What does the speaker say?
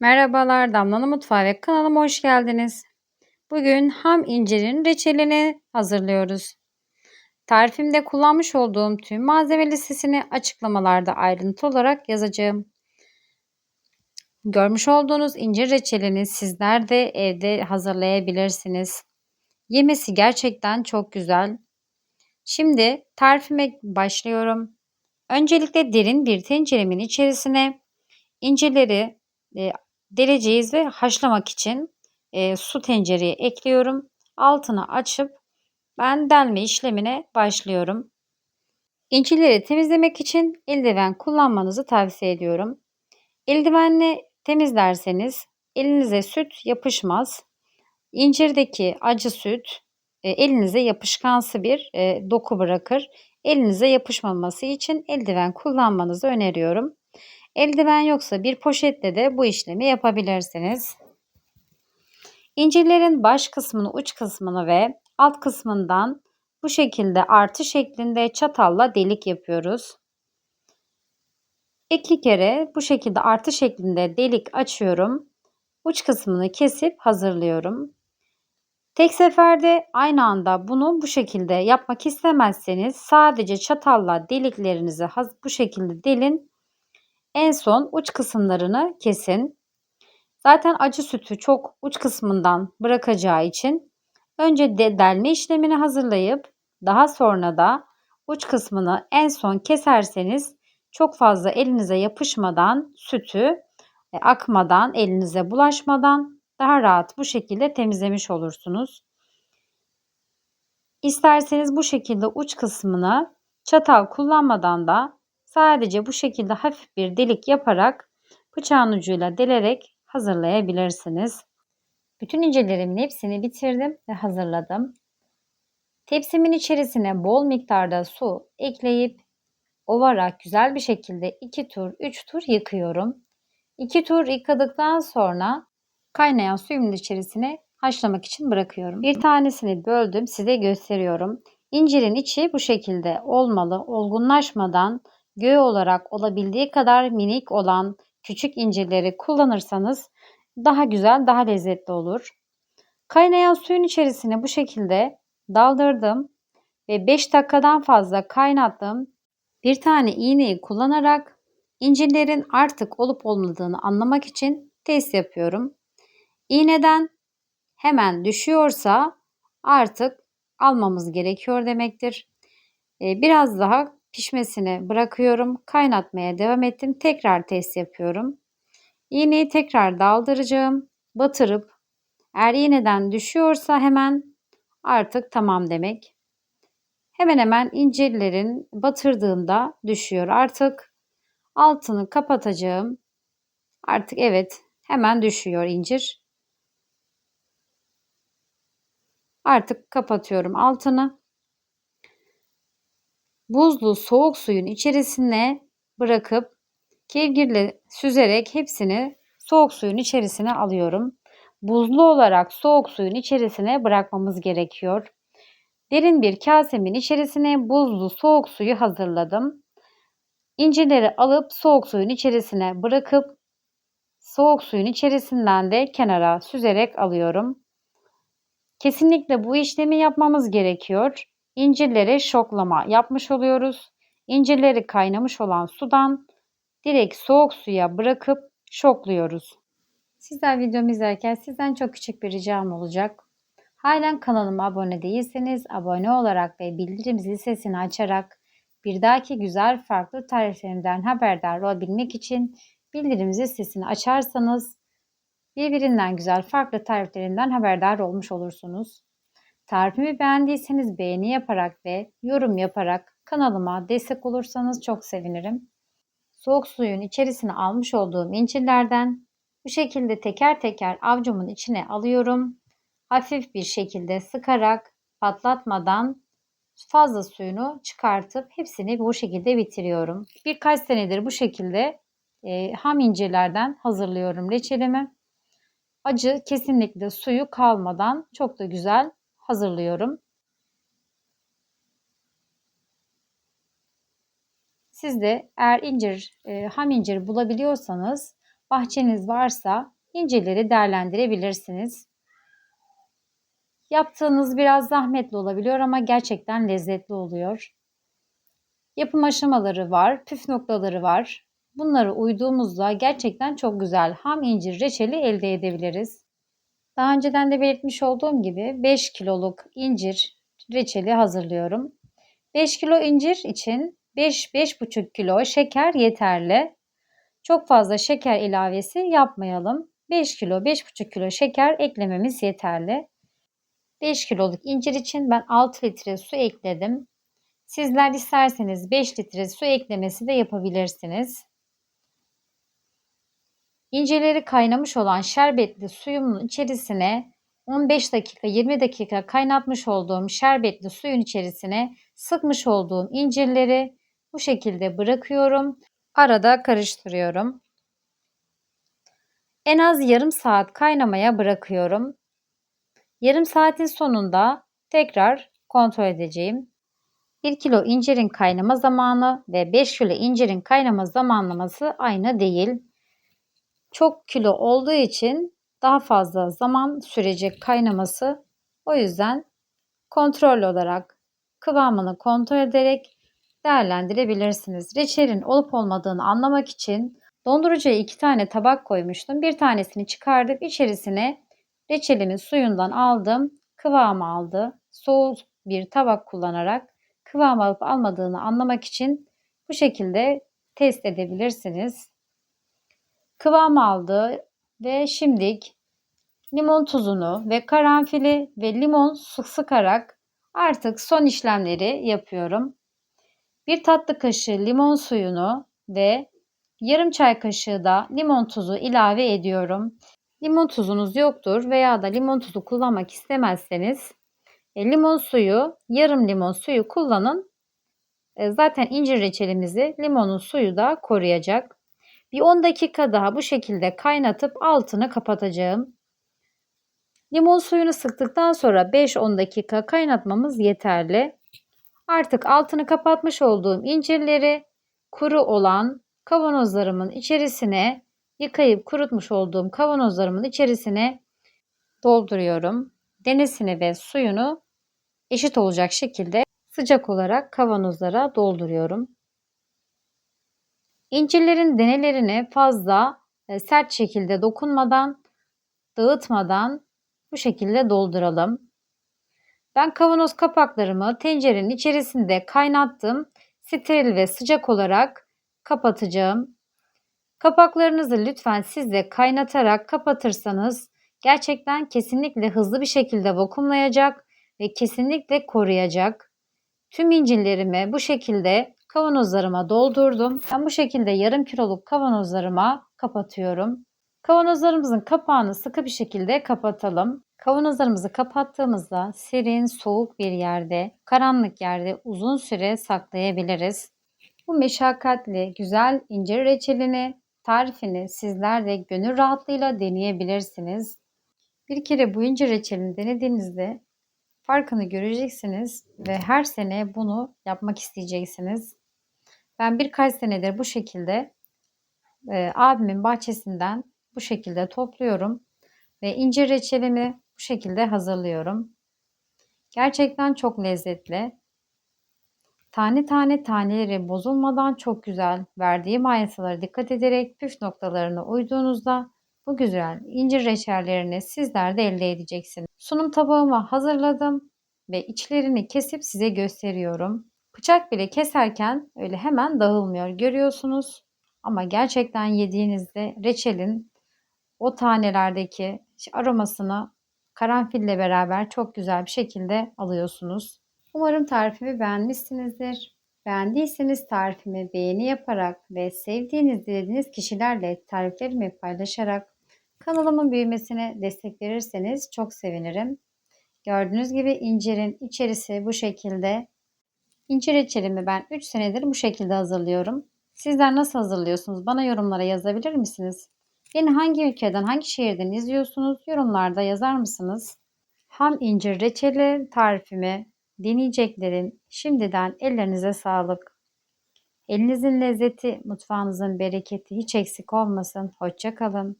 Merhabalar Damla'nın Mutfağı ve kanalıma hoş geldiniz. Bugün ham incirin reçelini hazırlıyoruz. Tarifimde kullanmış olduğum tüm malzeme listesini açıklamalarda ayrıntı olarak yazacağım. Görmüş olduğunuz incir reçelini sizler de evde hazırlayabilirsiniz. Yemesi gerçekten çok güzel. Şimdi tarifime başlıyorum. Öncelikle derin bir tenceremin içerisine incirleri deleceğiz ve haşlamak için e, su tencereye ekliyorum. Altını açıp ben delme işlemine başlıyorum. İncileri temizlemek için eldiven kullanmanızı tavsiye ediyorum. Eldivenle temizlerseniz elinize süt yapışmaz. İncirdeki acı süt e, elinize yapışkansı bir e, doku bırakır. Elinize yapışmaması için eldiven kullanmanızı öneriyorum. Eldiven yoksa bir poşetle de bu işlemi yapabilirsiniz. İncirlerin baş kısmını, uç kısmını ve alt kısmından bu şekilde artı şeklinde çatalla delik yapıyoruz. İki kere bu şekilde artı şeklinde delik açıyorum. Uç kısmını kesip hazırlıyorum. Tek seferde aynı anda bunu bu şekilde yapmak istemezseniz sadece çatalla deliklerinizi bu şekilde delin en son uç kısımlarını kesin. Zaten acı sütü çok uç kısmından bırakacağı için önce de delme işlemini hazırlayıp daha sonra da uç kısmını en son keserseniz çok fazla elinize yapışmadan sütü e, akmadan elinize bulaşmadan daha rahat bu şekilde temizlemiş olursunuz. İsterseniz bu şekilde uç kısmını çatal kullanmadan da Sadece bu şekilde hafif bir delik yaparak bıçağın ucuyla delerek hazırlayabilirsiniz. Bütün incelerimin hepsini bitirdim ve hazırladım. Tepsimin içerisine bol miktarda su ekleyip ovarak güzel bir şekilde 2 tur 3 tur yıkıyorum. 2 tur yıkadıktan sonra kaynayan suyumun içerisine haşlamak için bırakıyorum. Bir tanesini böldüm size gösteriyorum. İncirin içi bu şekilde olmalı. Olgunlaşmadan göğe olarak olabildiği kadar minik olan küçük incirleri kullanırsanız daha güzel, daha lezzetli olur. Kaynayan suyun içerisine bu şekilde daldırdım ve 5 dakikadan fazla kaynattım. Bir tane iğneyi kullanarak incirlerin artık olup olmadığını anlamak için test yapıyorum. İğneden hemen düşüyorsa artık almamız gerekiyor demektir. Ee, biraz daha pişmesini bırakıyorum. Kaynatmaya devam ettim. Tekrar test yapıyorum. İğneyi tekrar daldıracağım. Batırıp eğer iğneden düşüyorsa hemen artık tamam demek. Hemen hemen incirlerin batırdığımda düşüyor. Artık altını kapatacağım. Artık evet hemen düşüyor incir. Artık kapatıyorum altını buzlu soğuk suyun içerisine bırakıp kevgirle süzerek hepsini soğuk suyun içerisine alıyorum. Buzlu olarak soğuk suyun içerisine bırakmamız gerekiyor. Derin bir kasemin içerisine buzlu soğuk suyu hazırladım. İncileri alıp soğuk suyun içerisine bırakıp soğuk suyun içerisinden de kenara süzerek alıyorum. Kesinlikle bu işlemi yapmamız gerekiyor incirlere şoklama yapmış oluyoruz. İncirleri kaynamış olan sudan direkt soğuk suya bırakıp şokluyoruz. Sizler videomu izlerken sizden çok küçük bir ricam olacak. Halen kanalıma abone değilseniz abone olarak ve bildirim zil sesini açarak bir dahaki güzel farklı tariflerimden haberdar olabilmek için bildirim zil sesini açarsanız birbirinden güzel farklı tariflerinden haberdar olmuş olursunuz. Tarifimi beğendiyseniz beğeni yaparak ve yorum yaparak kanalıma destek olursanız çok sevinirim. Soğuk suyun içerisine almış olduğum incirlerden bu şekilde teker teker avcumun içine alıyorum. Hafif bir şekilde sıkarak patlatmadan fazla suyunu çıkartıp hepsini bu şekilde bitiriyorum. Birkaç senedir bu şekilde e, ham incirlerden hazırlıyorum reçelimi. Acı kesinlikle suyu kalmadan çok da güzel hazırlıyorum. Siz de eğer incir, e, ham incir bulabiliyorsanız bahçeniz varsa incirleri değerlendirebilirsiniz. Yaptığınız biraz zahmetli olabiliyor ama gerçekten lezzetli oluyor. Yapım aşamaları var, püf noktaları var. Bunları uyduğumuzda gerçekten çok güzel ham incir reçeli elde edebiliriz. Daha önceden de belirtmiş olduğum gibi 5 kiloluk incir reçeli hazırlıyorum. 5 kilo incir için 5-5,5 kilo şeker yeterli. Çok fazla şeker ilavesi yapmayalım. 5 kilo 5,5 kilo şeker eklememiz yeterli. 5 kiloluk incir için ben 6 litre su ekledim. Sizler isterseniz 5 litre su eklemesi de yapabilirsiniz. İnceleri kaynamış olan şerbetli suyumun içerisine 15 dakika 20 dakika kaynatmış olduğum şerbetli suyun içerisine sıkmış olduğum incirleri bu şekilde bırakıyorum. Arada karıştırıyorum. En az yarım saat kaynamaya bırakıyorum. Yarım saatin sonunda tekrar kontrol edeceğim. 1 kilo incirin kaynama zamanı ve 5 kilo incirin kaynama zamanlaması aynı değil. Çok kilo olduğu için daha fazla zaman sürecek kaynaması. O yüzden kontrol olarak kıvamını kontrol ederek değerlendirebilirsiniz. Reçelin olup olmadığını anlamak için dondurucuya iki tane tabak koymuştum. Bir tanesini çıkardım. içerisine reçelimin suyundan aldım. Kıvam aldı. Soğuk bir tabak kullanarak kıvam alıp almadığını anlamak için bu şekilde test edebilirsiniz. Kıvam aldı ve şimdilik limon tuzunu ve karanfili ve limon sıkarak artık son işlemleri yapıyorum. Bir tatlı kaşığı limon suyunu ve yarım çay kaşığı da limon tuzu ilave ediyorum. Limon tuzunuz yoktur veya da limon tuzu kullanmak istemezseniz e, limon suyu, yarım limon suyu kullanın. E, zaten incir reçelimizi limonun suyu da koruyacak. Bir 10 dakika daha bu şekilde kaynatıp altını kapatacağım. Limon suyunu sıktıktan sonra 5-10 dakika kaynatmamız yeterli. Artık altını kapatmış olduğum incirleri kuru olan kavanozlarımın içerisine yıkayıp kurutmuş olduğum kavanozlarımın içerisine dolduruyorum. Denesini ve suyunu eşit olacak şekilde sıcak olarak kavanozlara dolduruyorum. İncirlerin denelerini fazla e, sert şekilde dokunmadan, dağıtmadan bu şekilde dolduralım. Ben kavanoz kapaklarımı tencerenin içerisinde kaynattım. Steril ve sıcak olarak kapatacağım. Kapaklarınızı lütfen siz de kaynatarak kapatırsanız gerçekten kesinlikle hızlı bir şekilde vakumlayacak ve kesinlikle koruyacak. Tüm incirlerimi bu şekilde kavanozlarıma doldurdum. Ben bu şekilde yarım kiloluk kavanozlarıma kapatıyorum. Kavanozlarımızın kapağını sıkı bir şekilde kapatalım. Kavanozlarımızı kapattığımızda serin, soğuk bir yerde, karanlık yerde uzun süre saklayabiliriz. Bu meşakkatli, güzel incir reçelini, tarifini sizler de gönül rahatlığıyla deneyebilirsiniz. Bir kere bu incir reçelini denediğinizde farkını göreceksiniz ve her sene bunu yapmak isteyeceksiniz. Ben birkaç senedir bu şekilde e, abimin bahçesinden bu şekilde topluyorum ve incir reçelimi bu şekilde hazırlıyorum. Gerçekten çok lezzetli. Tane tane taneleri bozulmadan çok güzel. Verdiğim ayrıntılara dikkat ederek püf noktalarına uyduğunuzda bu güzel incir reçellerini sizler de elde edeceksiniz. Sunum tabağımı hazırladım ve içlerini kesip size gösteriyorum. Bıçak bile keserken öyle hemen dağılmıyor görüyorsunuz. Ama gerçekten yediğinizde reçelin o tanelerdeki aromasını karanfille beraber çok güzel bir şekilde alıyorsunuz. Umarım tarifimi beğenmişsinizdir. Beğendiyseniz tarifimi beğeni yaparak ve sevdiğiniz, dilediğiniz kişilerle tariflerimi paylaşarak kanalımın büyümesine destek verirseniz çok sevinirim. Gördüğünüz gibi incirin içerisi bu şekilde. İncir reçelimi ben 3 senedir bu şekilde hazırlıyorum. Sizler nasıl hazırlıyorsunuz? Bana yorumlara yazabilir misiniz? Beni hangi ülkeden, hangi şehirden izliyorsunuz? Yorumlarda yazar mısınız? Ham incir reçeli tarifimi deneyeceklerin şimdiden ellerinize sağlık. Elinizin lezzeti, mutfağınızın bereketi hiç eksik olmasın. Hoşça kalın.